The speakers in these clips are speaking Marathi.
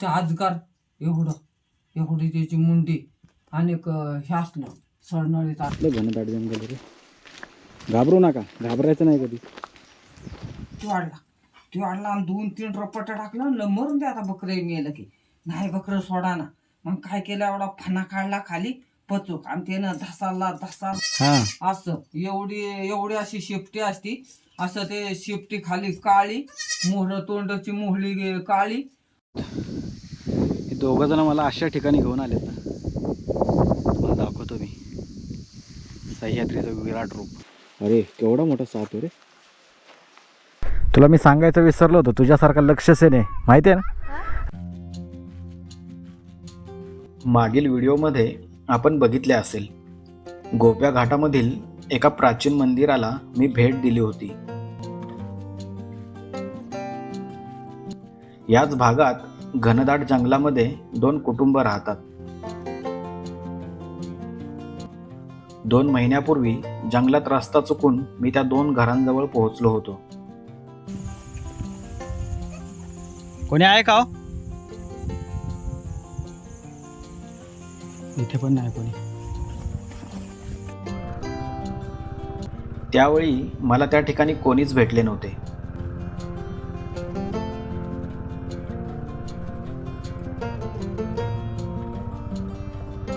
ते आजगार एवढं एवढी त्याची मुंडी आणि हे असलं सळनळीत असलं. घनदाट जंगल रे. घाबरू नका घाबरायचं नाही कधी. तू वाढला तू वाढला आणि दोन तीन रपट टाकलं न मरून दे आता बकरे मेलं की. नाही बकरं सोडा ना. मग काय केलं एवढा फणा काढला खाली पचूक. आणि त्यानं धसाला धसा असं एवढी एवढी अशी शेपटी असती. असं ते शेपटी खाली काळी मोहर तोंडाची मोहळी काळी हे दोघं जण मला अशा ठिकाणी घेऊन आलेत ना. तुम्हाला दाखवतो मी. सह्याद्रीचं विराट रूप. अरे केवढा मोठा साप आहे रे. तुला मी सांगायचं विसरलो होतो तुझ्यासारखा लक्षच आहे नाही माहिती आहे ना? मागील व्हिडिओमध्ये आपण बघितले असेल गोप्या घाटामधील एका प्राचीन मंदिराला मी भेट दिली होती. याच भागात घनदाट जंगलामध्ये दोन कुटुंब राहतात. दोन महिन्यापूर्वी जंगलात रस्ता चुकून मी त्या दोन घरांजवळ पोहोचलो होतो. कोणी आहे का हो? इथे पण नाही कोणी. त्यावेळी मला त्या ठिकाणी कोणीच भेटले नव्हते.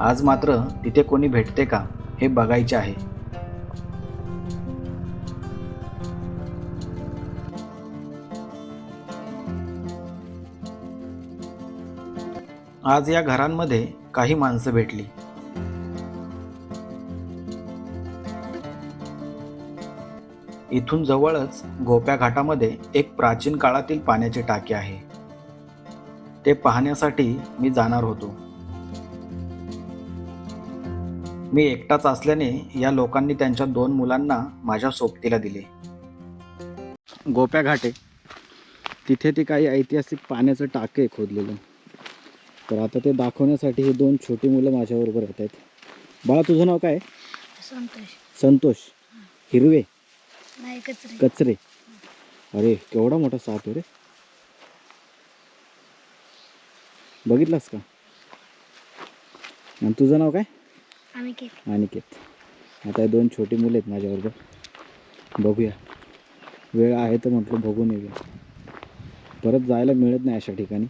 आज मात्र तिथे कोणी भेटते का हे बघायचे आहे. आज या घरांमध्ये काही माणसं भेटली. इथून जवळच गोप्या घाटामध्ये एक प्राचीन काळातील पाण्याचे टाके आहे. ते पाहण्यासाठी मी जाणार होतो. मी एकटाच असल्याने या लोकांनी त्यांच्या दोन मुलांना माझ्या सोबतीला दिले. गोप्या घाटे तिथे ते काही ऐतिहासिक पाण्याचं टाके खोदलेलं. तर आता ते दाखवण्यासाठी हे दोन छोटी मुलं माझ्याबरोबर येत आहेत. बाळा तुझं नाव काय? संतोष. संतोष. हिरवे. नाही कचरे. कचरे. अरे केवढा मोठा साप आहे रे. बघितलास का? आणि तुझं नाव काय? अनिकेत. आता हे दोन छोटी मुले आहेत माझ्याबरोबर. बघूया. वेळ आहे तर म्हटलं बघून येऊया. परत जायला मिळत नाही अशा ठिकाणी.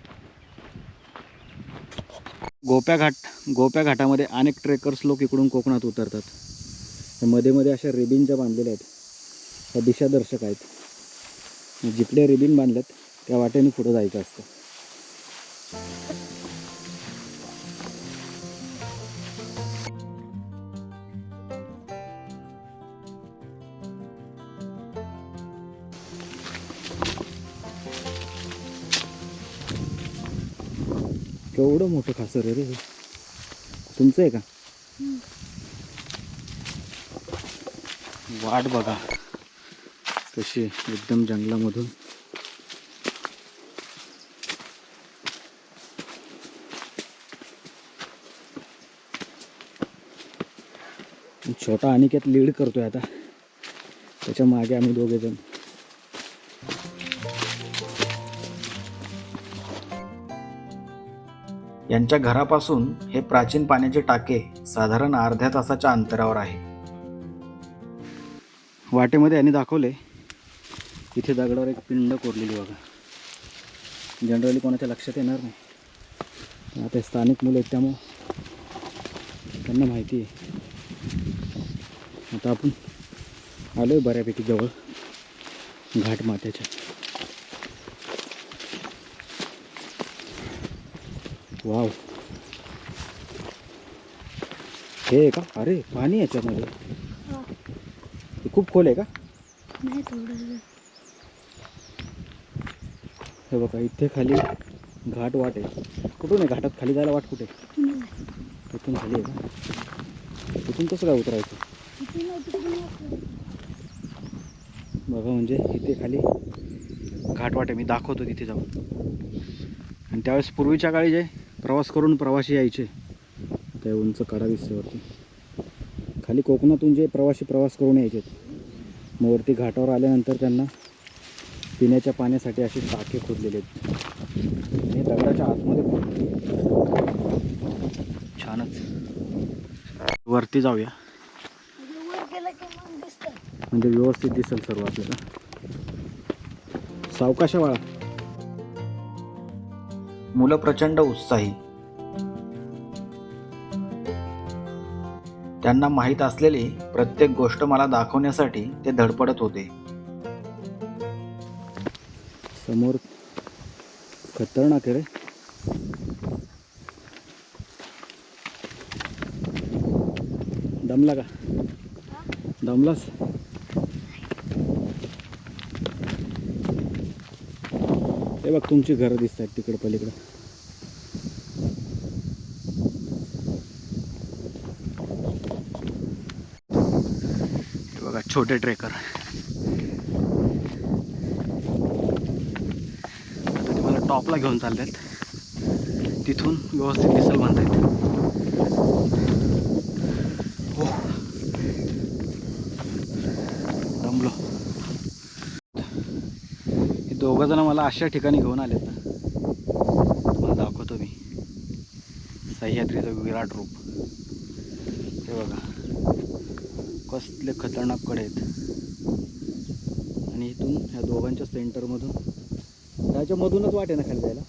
गोप्या घाट गोप्या घाटामध्ये अनेक ट्रेकर्स लोक इकडून कोकणात उतरतात. मध्ये मध्ये अशा रिबिनच्या बांधलेल्या आहेत. त्या दिशादर्शक आहेत. जिकडे रिबिन बांधल्यात त्या वाटेने पुढं जायचं असतं. केवढं मोठं खासर आहे रे तुमचं आहे का? वाट बघा. कशी आहे, एकदम जंगलामधून. छोटा अनिकेत लीड करतोय आता. त्याच्यामागे आम्ही दोघे जण यांच्या घरापासून हे प्राचीन पाण्याचे टाके साधारण अर्ध्या तासाच्या अंतरावर आहे. वाटेमध्ये यांनी दाखवले इथे दगडावर एक पिंड कोरलेली बघा. जनरली कोणाच्या लक्षात येणार नाही. आता स्थानिक मुलं आहेत त्यामुळं त्यांना माहिती आहे. आता आपण आलो आहे बऱ्यापैकी जवळ घाटमात्याच्या वाव. हे आहे का? अरे पाणी याच्यामध्ये. हे. खूप खोल आहे का? नाही थोडं हे बघा इथे खाली घाट वाट आहे. कुठून आहे घाटात? खाली जायला वाट कुठे? इथून खाली आहे का? इथून कसं काय उतरायचं. बघा म्हणजे इथे खाली घाट वाट आहे. मी दाखवतो तिथे जाऊन. आणि त्यावेळेस पूर्वीच्या काळी जे प्रवास करून प्रवासी यायचे. त्या उंच काढा दिसते वरती. खाली कोकणातून जे प्रवासी प्रवास करून यायचे. मग वरती घाटावर आल्यानंतर त्यांना पिण्याच्या पाण्यासाठी असे टाके खोदलेले आहेत. हे दगडाच्या आतमध्ये छानच. वरती जाऊया. म्हणजे व्यवस्थित दिसेल सर्व आपल्याला. सावकाशा वाळा मुलं प्रचंड उत्साही. त्यांना माहीत असलेली प्रत्येक गोष्ट मला दाखवण्यासाठी ते धडपडत होते. समोर खतरनाक आहे रे. दमला का? दमलास? हे बघ तुमची घरं दिसत आहेत तिकडं पलीकडं. हे बघा छोटे ट्रेकर. आता ते मला टॉपला घेऊन चाललेत. तिथून व्यवस्थित दिसल म्हणतायत हो दमलो दोघंजणं जण मला अशा ठिकाणी घेऊन आलेत ना. तुम्हाला दाखवतो मी. सह्याद्रीचं विराट रूप. हे बघा. कसले खतरनाककडे आहेत. आणि इथून ह्या दोघांच्या सेंटरमधून त्याच्यामधूनच वाट आहे ना खाली जायला.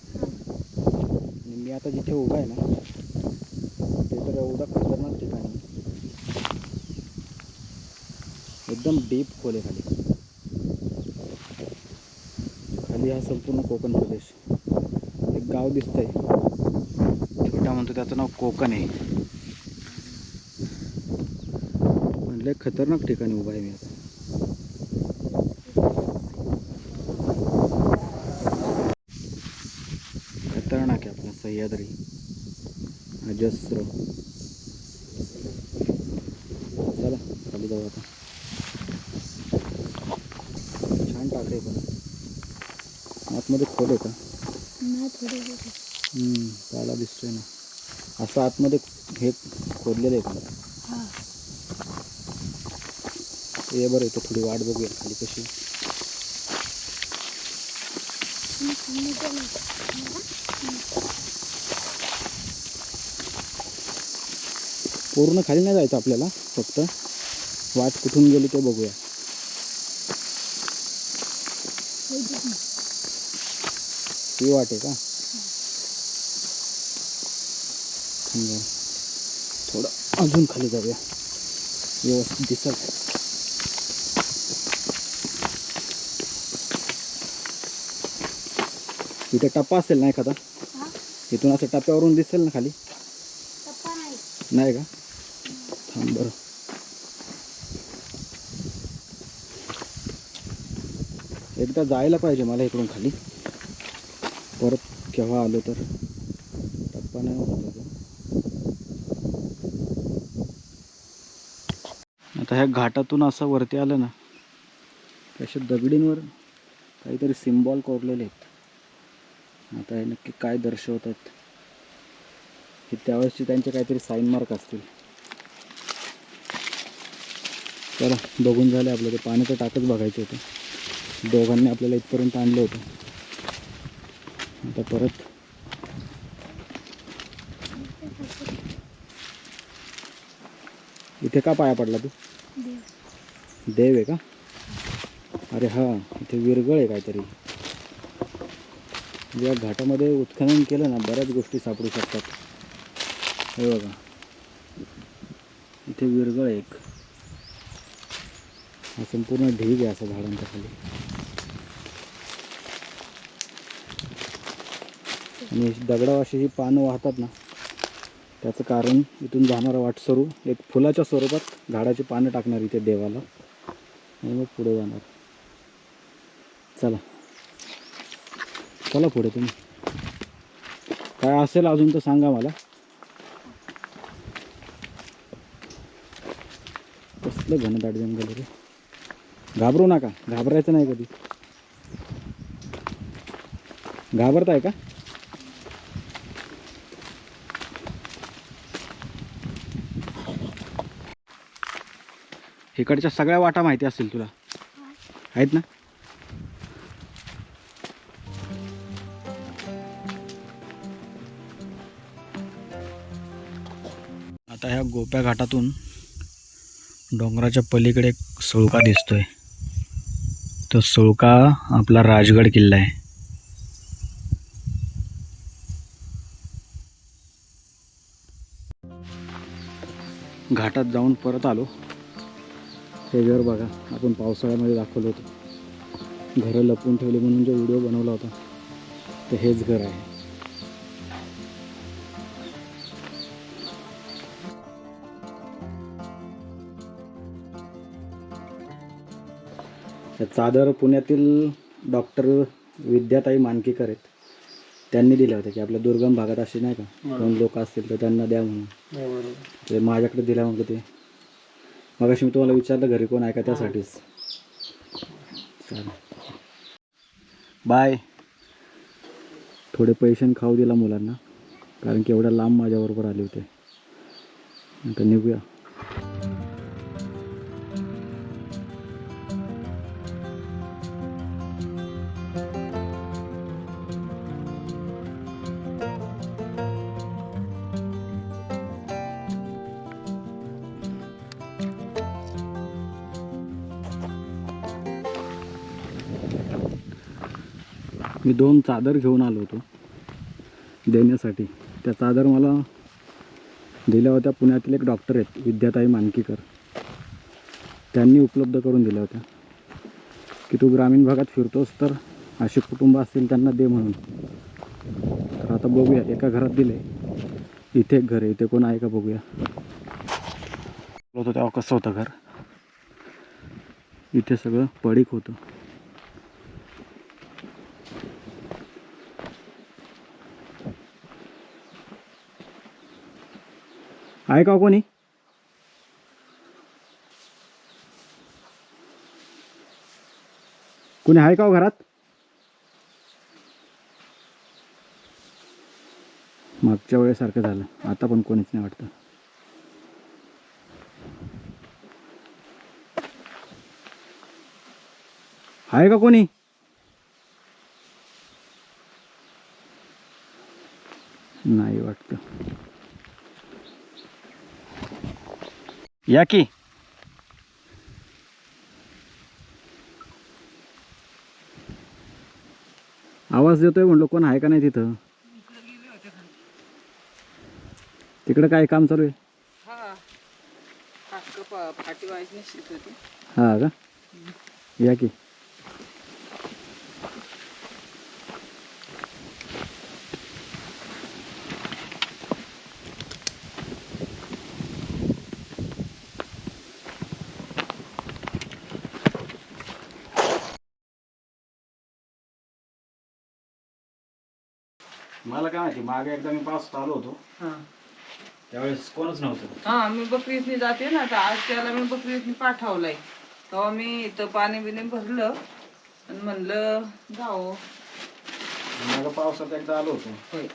आणि मी आता जिथे उभा आहे ना ते तर एवढं खतरनाक ठिकाणी आहे. एकदम डीप खोले खाली. खाली हा संपूर्ण कोकण प्रदेश. एक गाव दिसतंय. छोटा म्हणतो त्याचं नाव कोकण आहे. म्हणलं खतरनाक ठिकाणी उभा आहे मी आता. खतरनाक आहे आपला सह्याद्री. अजस्र चला खाली जाऊ आता छान टाकले पण आतमध्ये खोल आहे का नाही थोडं थोडं हम्म, त्याला दिसतोय ना असं आतमध्ये हे खोदलेलं आहे का? हां. ये बरं इथं थोडी वाट बघूया खाली कशी. पूर्ण खाली नाही जायचं आपल्याला फक्त वाट कुठून गेली ते बघूया. ही वाट आहे का? थांब जरा. थोडं अजून खाली जाऊया व्यवस्थित दिसत इथे टप्पा असेल ना एखादा इथून असं टप्प्यावरून दिसेल ना खाली टप्पा नाही नाही का थांब बरं एकदा जायला पाहिजे मला इकडून खाली परत केव्हा आलो तर टप्पा नाही होता आता ह्या घाटातून असं वरती आलं ना की अशा दगडींवर काहीतरी सिम्बॉल कोरलेले आहेत. आता हे नक्की काय दर्शवतात हे त्यावेळेसचे त्यांचे काहीतरी साईन मार्क असतील. चला बघून झालं आपलं ते. पाण्याचं टाकच बघायचं होतं. दोघांनी आपल्याला इथपर्यंत आणलं होतं. आता परत इथे का पाया पडला तू? देव आहे का? अरे हां इथे विरगळ आहे काहीतरी. या घाटामध्ये उत्खनन केलं ना बऱ्याच गोष्टी सापडू शकतात. हे बघा. इथे विरगळ आहे एक. हा संपूर्ण ढीग आहे असा झाडांच्या खाली. आणि दगडावाशी ही पानं वाहतात ना त्याचं कारण इथून जाणारा वाटसरू एक फुलाच्या स्वरूपात झाडाची पानं टाकणार इथे देवाला. आणि मग पुढे जाणार. चला. चला पुढे तुम्ही. काय असेल अजून तर सांगा मला. कसलं घनदाट जंगल रे. घाबरू नका. घाबरायचं नाही कधी. घाबरताय का? इकडच्या सगळ्या वाटा माहिती असतील तुला. आहेत ना? आता ह्या गोप्या घाटातून डोंगराच्या पलीकडे एक सुळका दिसतोय. तो सुळका आपला राजगड किल्ला आहे. घाटात जाऊन परत आलो. हे घर बघा. आपण पावसाळ्यामध्ये दाखवलं होतं. घरं लपवून ठेवली म्हणून जो व्हिडिओ बनवला होता तर हेच घर आहे. चादर पुण्यातील डॉक्टर विद्याताई मानकेकर आहेत. त्यांनी दिल्या होत्या की आपल्या दुर्गम भागात असे नाही का? दोन लोक असतील तर त्यांना द्या म्हणून. ते माझ्याकडे दिल्या म्हटलं ते. मग मी तुम्हाला विचारलं घरी कोण आहे का त्यासाठीच. चालेल. बाय. थोडे पैसे खाऊ दिला मुलांना कारण की एवढ्या लांब माझ्याबरोबर आले होते. आता निघूया. मी दोन चादर घेऊन आलो होतो देण्यासाठी. त्या चादर मला दिल्या होत्या. पुण्यातील एक डॉक्टर आहेत विद्याताई मानकीकर. त्यांनी उपलब्ध करून दिल्या होत्या. की तू ग्रामीण भागात फिरतोस तर असे कुटुंब असतील त्यांना दे म्हणून. तर आता बघूया एका घरात दिले. इथे एक घर आहे इथे कोण आहे का बघूया. होतं तेव्हा कसं होतं घर? इथे सगळं पडीक होतं. आहे का कोणी? कोणी आहे का हो घरात? मागच्या वेळेसारखं झालं. आता पण कोणीच नाही वाटतं. आहे का कोणी? नाही वाटतं. या की आवाज देतोय म्हणलो कोण आहे का नाही तिथं? तिकडं काय काम चालू आहे? हा हा का? या की. मला काय माहिती मागे एकदा मी पाऊस आलो होतो. हा. त्यावेळेस कोणच नव्हतं हा मी बकरीतनी जाते ना तर आज त्याला मी बकरीतनी पाठवलाय. तेव्हा मी इथं पाणी बिणी भरलं आणि म्हणलं जाओ मागं पावसात एकदा आलो होतो. होय.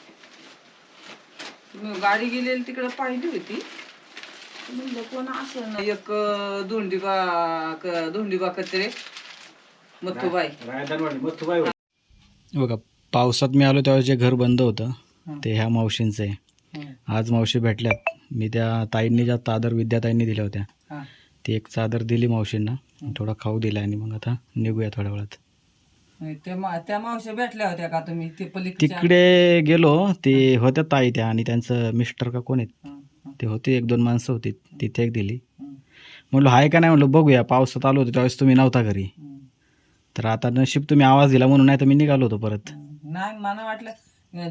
मी गाडी गेलेली तिकडे पाहिली होती. म्हणलं कोण असं ना? एक अं, धोंडीबा क- धोंडीबा कचरे मथुबाई. रायदानवाडी मथुबाई बघा पावसात मी आलो त्यावेळेस जे घर बंद होतं ते ह्या मावशींचं. आहे आज मावशी भेटल्यात. मी त्या ताईंनी ज्या चादर विद्याताईंनी दिल्या होत्या हा. ती एक चादर दिली मावशींना. थोडा खाऊ दिला आणि मग आता निघूया थोड्या वेळात. त्या मा- त्या मावश्या भेटल्या होत्या का तुम्ही? ते तिकडे गेलो. ते होत्या ताई त्या आणि त्यांचं मिस्टर का कोण आहेत? ते होते एक दोन माणसं होती. तिथे एक दिली. म्हणलो हाय का नाही? म्हणलं बघूया. पावसात आलो होतो त्यावेळेस तुम्ही नव्हता घरी. तर आता नशीब तुम्ही आवाज दिला म्हणून नाही तर मी निघालो होतो परत. नाही मला वाटलं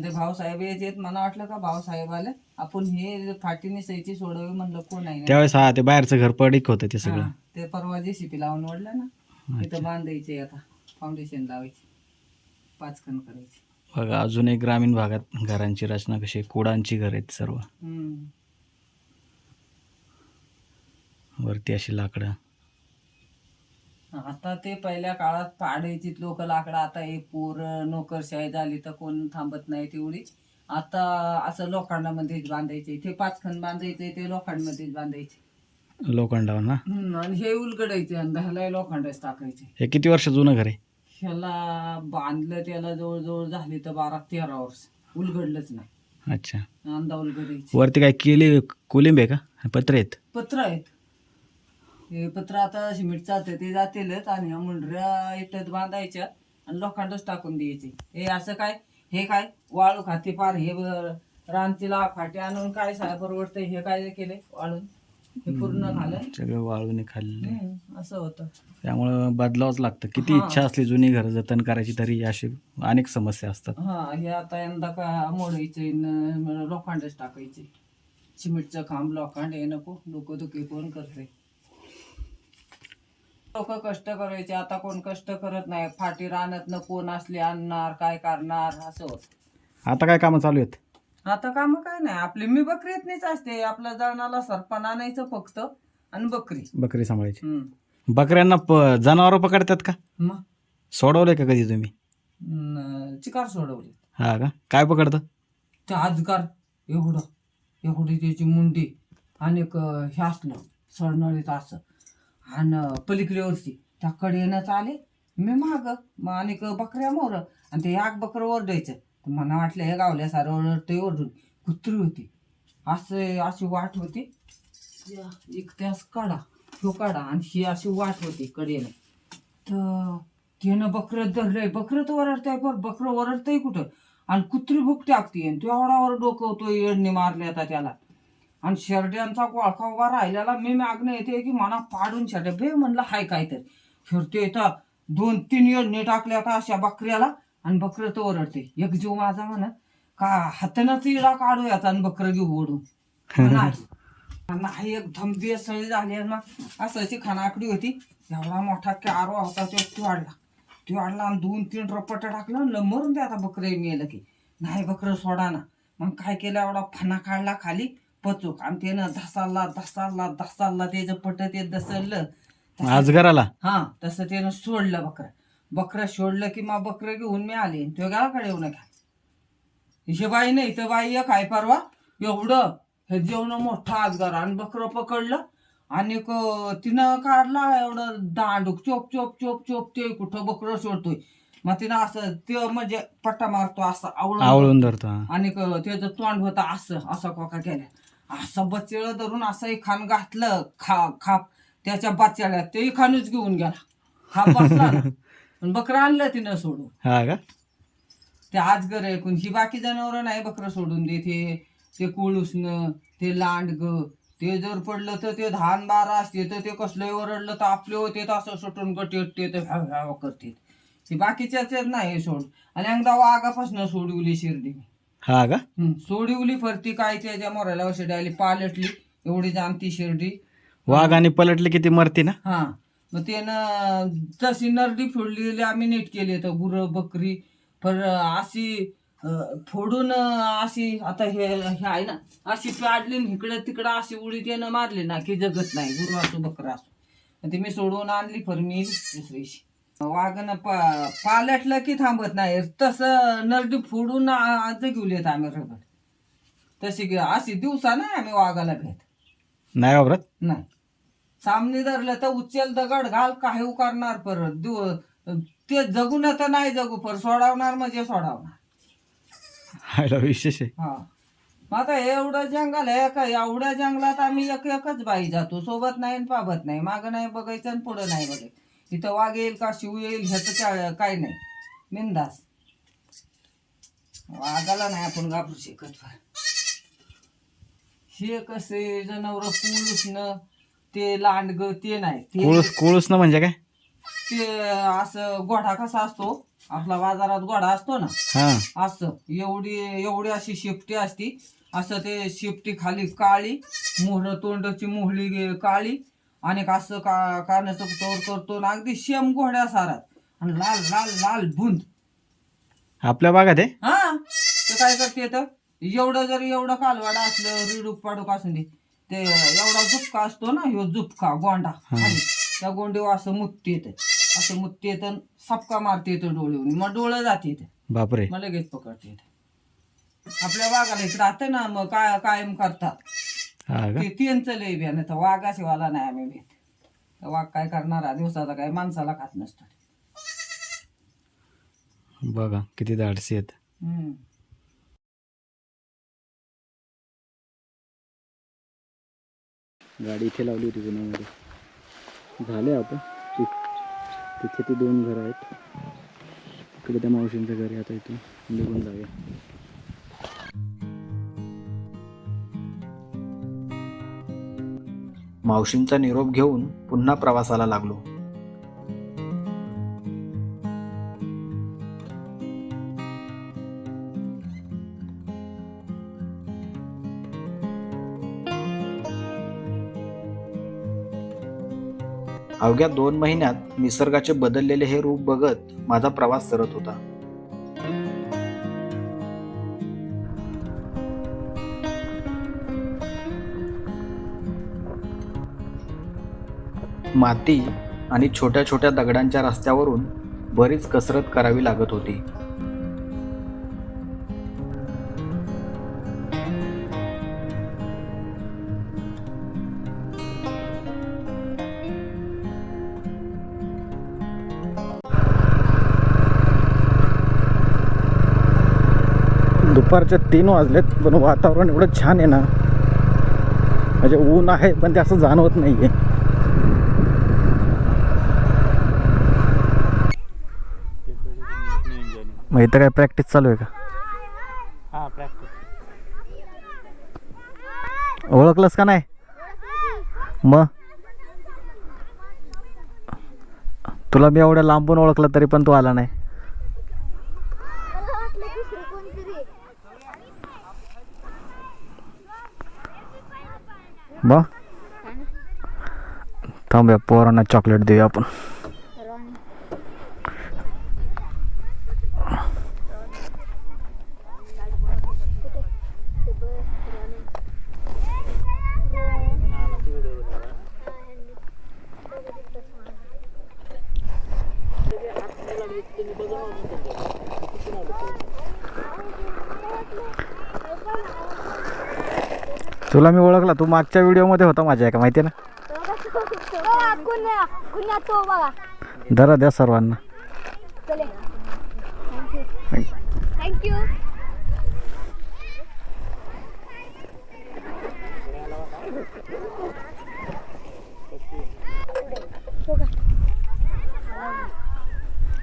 ते भाऊसाहेब येत मला वाटलं का भाऊसाहेब आले. आपण हे फाटी नेसायची सोडवे म्हणलं कोण आहे? त्यावेळेस हा ते बाहेरचं घर पडीक होतं ते सगळं. हा, ते परवा जेसीपी लावून ओढलं ना तिथं बांधायचे आता फाउंडेशन लावायचे पाच खण करायचे. बघा अजून एक ग्रामीण भागात घरांची रचना कशी आहे, कुडांची घर आहेत सर्व. हम्म. वरती अशी लाकडं. आता ते पहिल्या काळात पाडायची लोक लाकडं आता एक पोर नोकरशाही झाली तर कोण थांबत नाही तेवढी. आता असं लोखंडामध्येच बांधायचे ते पाच खण बांधायचे ते लोखंडमध्येच बांधायचे. लोखंडावर ना? हम्म, आणि हे उलगडायचे आणि ह्याला लोखंडच टाकायचे. हे किती वर्ष जुनं घर आहे? ह्याला बांधलं त्याला जवळजवळ झाली तर बारा तेरा वर्ष. उलगडलंच नाही. अच्छा. अंदावल गडीचे वरती काय केली कोलिंब आहे का? पत्र आहेत? पत्र आहेत. हे पत्र आता सिमेंटचं ते जातीलच आणि ह्या मुंडऱ्या इथं बांधायच्या आणि लोखंडच टाकून द्यायचे. हे असं काय? हे काय? वाळू खाते पार हे रानतीला फाटे आणून काय साय परवडतंय? हे काय केले वाळून? हे पूर्ण झालं सगळं वाळूने खाल्ले. हम्म, असं होतं. त्यामुळं बदलावंच लागतं. किती हा. इच्छा असली जुनी घर जतन करायची तरी अशी अनेक समस्या असतात. हा हे आता यंदा का मोडायचे न लोखंडच टाकायचे. सिमेंटचं खांब लोखंड हे नको डोकं दुखी कोण करते लोक कष्ट करायचे. आता कोण कष्ट करत नाही. फाटी राहण्यात न कोण असले आणणार काय करणार असं होत. आता काय कामं चालू आहेत? आता काम काय नाही. आपली मी बकरीतनीच असते. आपल्या जळणाला सरपण आणायचं फक्त आणि बकरी. बकरी सांभाळायची. हम्म. बकऱ्यांना प जनावरं पकडतात का? मग? सोडवलंय का कधी तुम्ही? न- चिकार सोडवली. हा का? काय पकडतं? ते आजगार एवढं. एवढी त्याची मुंडी. आणि एक हे असलं. सळनळीत असं. आणि पलीकडे त्याकडे त्या कडेनंच आले. मी माग मग आणि क- बकऱ्या मोर. आणि ते एक बकरं ओरडायचं. तर मला वाटलं हे गावल्या सारं ओरडते ओरडून. कुत्री होती. असं अशी वाट होती. या, एक त्यास काढा तो काढा आणि ही अशी वाट होती कडेनं. तर त्यानं बकरं धरलंय. बकरं तर ओरडतंय पण बकरं ओरडतंय कुठं? आणि कुत्री भूक टाकते आणि तो एवढा ओरडोकवतो येडणी मारल्या आता त्याला. आणि शेरड्यांचा गोळखा उभा राहिलेला मी मागणं येते की मना पाडून शेरड्या. बे म्हणलं हाय काय तर फिरते येतं दोन तीन येडणे टाकल्या आता अशा बकऱ्याला आणि बकरं तर ओरडते. एक जीव माझा म्हणा का हातानंच इडा काढू याचा आणि बकरं घेऊ ओढून. नाही एक धमबी सळी झाली आणि मग असायची खानाकडी होती. एवढा मोठा कॅरो होता तो तो वाढला तो वाढला आणि दोन तीन रपट टाकलं आणि मरून द्या आता बकरे नेलं की नाही बकरं सोडा ना. मग काय केलं एवढा फणा काढला खाली. पचूक आणि त्यानं धसाला धसाला धसाला त्याचं पट ते दसरलं. आजगराला हा तसं त्यानं सोडलं बकरं. बकरं सोडलं की मग बकरं घेऊन मी आले. तो गावाकडे येऊ नका. हे बाई नाही तर बाई आहे परवा. एवढं हे जेवण मोठं आजगार. आणि बकरं पकडलं. आणि क- तिनं काढला एवढं दांडूक. चोप चोप चोप चोप ते कुठं बकरं सोडतोय. मग तिनं असं ते म्हणजे पट्टा मारतो असं आवळून धरतो. आणि त्याचं तोंड होतं असं असं कोका केल्या. असं बच्चेळ धरून असं खान घातलं खा खाप त्याच्या बच्च्याला ते खानच घेऊन गेला. हा बसला ना. बकरं आणलं तिनं सोडून. हा का? ते आजगर ऐकून ही बाकी जनावर नाही बकरं सोडून देते. ते कुळुसणं ते लांडग ते जर पडलं तर ते धान बारा असते तर ते कसलं ओरडलं तर आपले होते तर असं सुटून गटी ते भ्याव भ्याव करते. हे बाकीच्याच नाही सोड आणि एकदा वाघापासून सोडवली शिर्डी हा का? हं, सोडवली परती काय त्याच्या मोराला औषधी आली पालटली एवढी जाणती शिर्डी. वाघ आणि पलटले की ती मरती ना? हा. मग त्यानं तशी नरडी फोडलेली आम्ही नीट केली तर गुरं बकरी. पर अशी अं, फोडून अं, अशी आता हे हे आहे ना अशी पाडली न इकडं तिकडं अशी उडी त्यानं मारली ना की जगत नाही. गुरु असो बकरं असो. मग ते मी सोडवून आणली फर मी दुसऱ्या वाघनं पा पालटलं की थांबत नाही. तसं नरडी फोडून जगवलीत आम्ही रगड तशी गे- अशी दिवसा नाही आम्ही वाघाला भेट. नाही वापरत? नाही. सामने धरलं तर उचल दगड घाल काही करणार परत. दिव ते जगून तर नाही जगू पर सोडावणार म्हणजे सोडावणार. हायला विशेष आहे. हा. मग आता एवढं जंगल आहे का एवढ्या जंगलात आम्ही एक एकच बाई जातो. सोबत नाही आणि पाबत नाही. मागं नाही बघायचं आणि पुढं नाही बघायचं. इथं वाघ येईल का शिव येईल ह्याचं काय काय नाही. बिंदास वाघाला नाही आपण घाबरू शकत. हे कसे जनावर पुलुसणं ते लांडग ते नाही. ते कोळस कोळस ना म्हणजे काय? ते असं गोढा कसा असतो? आपला बाजारात गोढा असतो ना? हा. असं. एवढी एवढी अशी शेपटी असती. असं ते शेपटी खाली काळी मोहर तोंडाची मोहळी काळी आणि असं का तोड करतो आणि अगदी शेम घोड्या सारात. आणि लाल लाल लाल बुंद आपल्या भागात आहे? हा. ते काय करते तर एवढं जर एवढं कालवाडा असलं रिडूक पाडूक असून दे ते एवढा झुपका असतो ना ह्यो झुपका गोंडा त्या गोंडीवर असं मुत्ती येतं. असं मुत्ती येतं सपका मारते येतं डोळे मग डोळं जाते येतं बापरे. मग लगेच पकडते येतं आपल्या वाघाला इकडं आता ना मग काय कायम करतात. हा ते त्यांचं लय बी नाही तर वाघ असे वाला नाही आम्ही बी वाघ काय करणार दिवसाचा काय माणसाला खात नसतो. बघा किती धाडसी आहेत. गाडी इथे लावली होती पुण्यामध्ये. झाले आता तिथे ते दोन घर आहेत. तिकडे त्या मावशींचं घर आहे आता इथून निघून जाऊया. मावशींचा निरोप घेऊन पुन्हा प्रवासाला लागलो. अवघ्या दोन महिन्यात निसर्गाचे बदललेले हे रूप बघत माझा प्रवास सरत होता. माती आणि छोट्या छोट्या दगडांच्या रस्त्यावरून बरीच कसरत करावी लागत होती. दुपारचे तीन वाजलेत पण वातावरण एवढं छान आहे ना. म्हणजे ऊन आहे पण ते असं जाणवत नाही आहे मग इथं काय प्रॅक्टिस चालू आहे का? हा प्रॅक्टिस ओळखलंस का नाही? मग? तुला मी एवढ्या लांबून ओळखलं तरी पण तू आला नाही. मग? थांबूया पोरांना चॉकलेट देऊया आपण. तुला मी ओळखला तू मागच्या व्हिडिओमध्ये होता माझ्या का माहिती आहे ना तो बघा. धरा द्या सर्वांना. चले. थँक्यू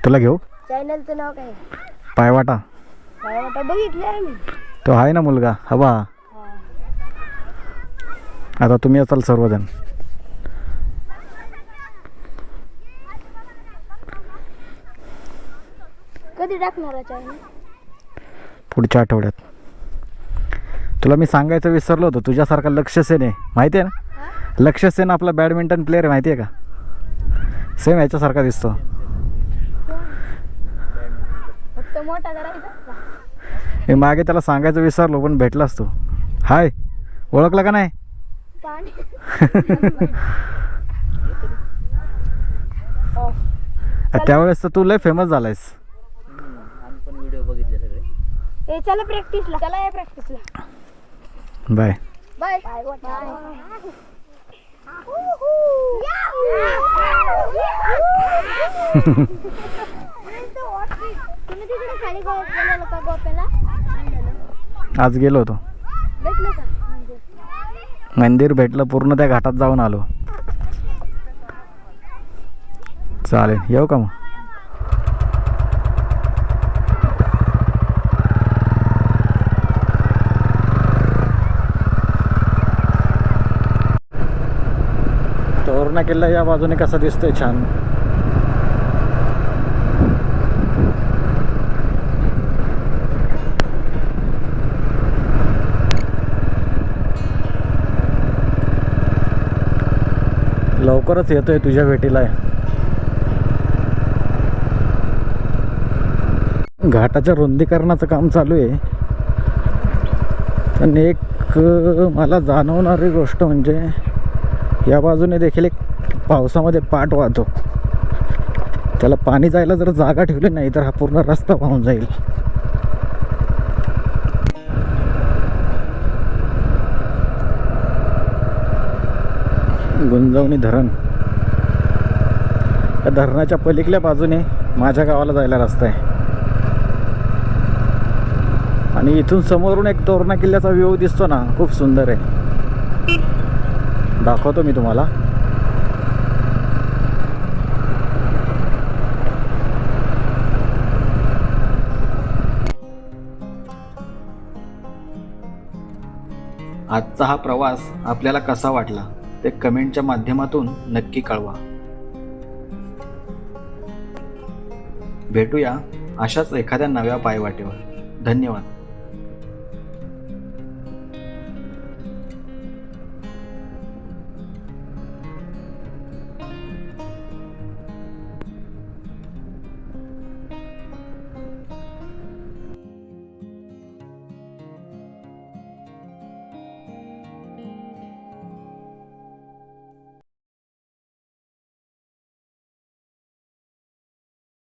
तुला घेऊ? चॅनलचं नाव काय? पायवाटा. काय वाटतं बघितलं आहे मी. तो आहे ना मुलगा हवा. आता तुम्ही असाल सर्वजण. कधी टाकणार पुढच्या आठवड्यात. तुला मी सांगायचं विसरलो होतो तुझ्यासारखा लक्ष सेन आहे. माहिती आहे ना? लक्ष सेन आपला बॅडमिंटन प्लेअर आहे माहिती आहे का? सेम याच्यासारखा दिसतो. मी मागे त्याला सांगायचं विसरलो पण भेटलास तू. हाय ओळखलं का नाही? त्यावेळेस तर तू लय फेमस झालायस. आम्ही पण व्हिडिओ बघितले सगळे. ए चला प्रॅक्टिसला चला या प्रॅक्टिसला बाय. बाय. आज गेलो होतो. भेटलं का? मंदिर भेटलं पूर्ण त्या घाटात जाऊन आलो. चालेल येऊ का मग? तोरणा किल्ला या बाजूने कसा दिसतोय छान? लवकरच येतोय तुझ्या भेटीला. घाटाच्या रुंदीकरणाचं काम चालू आहे. पण एक मला जाणवणारी गोष्ट म्हणजे या बाजूने देखील एक पावसामध्ये पाट वाहतो. त्याला पाणी जायला जर जागा ठेवली नाही तर हा पूर्ण रस्ता वाहून जाईल. गुंजवणी धरण. या धरणाच्या पलीकल्या बाजूने माझ्या गावाला जायला रस्ता आहे. आणि इथून समोरून एक तोरणा किल्ल्याचा व्यू दिसतो ना खूप सुंदर आहे. दाखवतो मी तुम्हाला. आजचा हा प्रवास आपल्याला कसा वाटला? ते कमेंटच्या माध्यमातून नक्की कळवा. भेटूया अशाच एखाद्या नव्या पायवाटेवर. धन्यवाद.